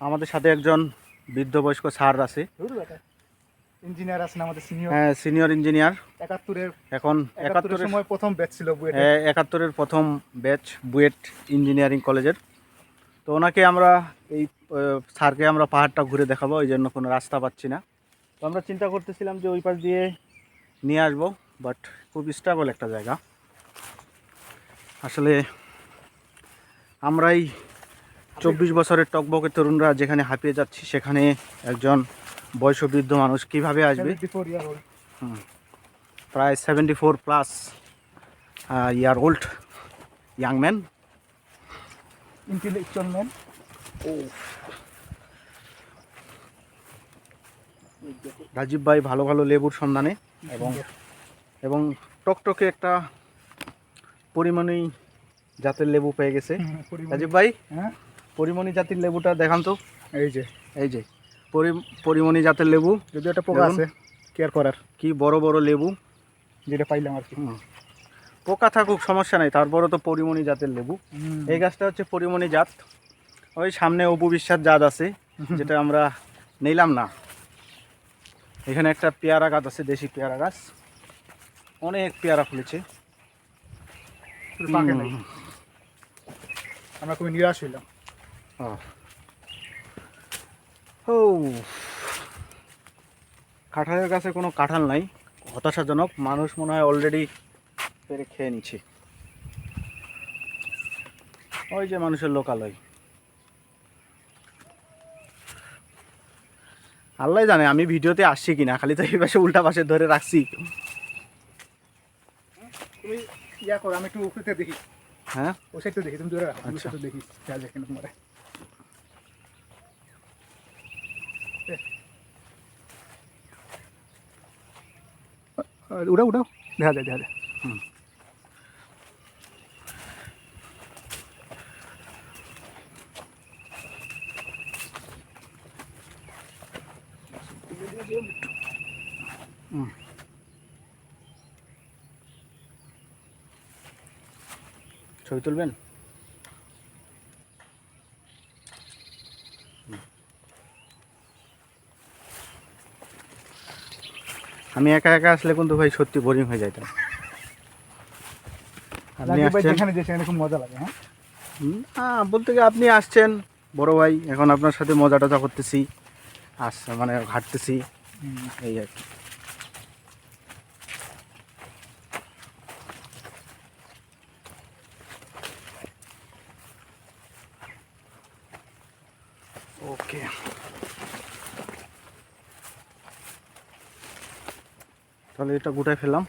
আমাদের সাথে একজন বৃদ্ধ বয়স্ক স্যার আছে। ইঞ্জিনিয়ার আছেন আমাদের সিনিয়র হ্যাঁ সিনিয়র ইঞ্জিনিয়ার একাত্তরের এখন একাত্তরের সময় প্রথম ব্যাচ ছিল বুয়েটে হ্যাঁ, একাত্তরের প্রথম ব্যাচ বুয়েট ইঞ্জিনিয়ারিং কলেজের তো ওনাকে আমরা এই স্যারকে আমরা পাহাড়টা ঘুরে দেখাবো ওই জন্য কোনো রাস্তা পাচ্ছি না। তো আমরা চিন্তা করতেছিলাম যে ওই পাশ দিয়ে নিয়ে আসব বাট খুব স্টেবল একটা জায়গা। আসলে আমরাই চব্বিশ বছরের টকবকে তরুণরা যেখানে হাঁপিয়ে যাচ্ছি সেখানে একজন বয়সবৃদ্ধ মানুষ কীভাবে আসবে? প্রায় seventy four plus year old young man intellectual man ও রাজীব ভাই ভালো ভালো লেবুর সন্ধানে এবং এবং টকটকে একটা পরিমাণেই জাতের লেবু পেয়ে গেছে। রাজীব ভাই? হ্যাঁ। পরিমণি জাতের লেবুটা দেখান তো এই যে এই যে পরি পরিমণি জাতের লেবু। যদি একটা পোকা আছে কেয়ার করার। কি বড় বড় লেবু। যেটা পাইলাম আর কি। পোকা থাকুক সমস্যা নাই তারপরও তো পরিমণি জাতের লেবু। এই গাছটা হচ্ছে পরিমণি জাত। ওই সামনে অপু বিশ্বাস জাত আছে যেটা আমরা নিলাম না। এখানে একটা পেয়ারা গাছ আছে দেশি পেয়ারা গাছ। অনেক পেয়ারা ফুলেছে। আমরা খুবই নিরাশ হইলাম। ও। কাঁঠালের কাছে কোনো কাঁঠাল নাই। হতাশাজনক। মানুষ মনে হয় অলরেডি পেরে খেয়ে নিচ্ছে। ওই যে মানুষের লোকালয়। আল্লাহ জানে আমি ভিডিওতে আসছি কিনা খালি তো এই পাশে উল্টা পাশে ধরে রাখছি। তুমি ইয়া করো আমি একটু দেখি। হ্যাঁ? ও দেখি তুমি রাখো আচ্ছা। দেখি। উড়াও উড়াও দেখা যায় দেখা যায় ছবি তুলবেন আমি একা একা আসলে কিন্তু ভাই সত্যি বোরিং হয়ে যাইতাম। আপনি রাজীব আসছেন? যেখানে যে সেখানে খুব মজা লাগে হ্যাঁ? হ্যাঁ বলতে গিয়ে আপনি আসছেন বড় ভাই এখন আপনার সাথে মজা টজা করতেছি আস মানে হাঁটতেছি এই আর কি। ওকে তাহলে এটা গোটায় ফেললাম।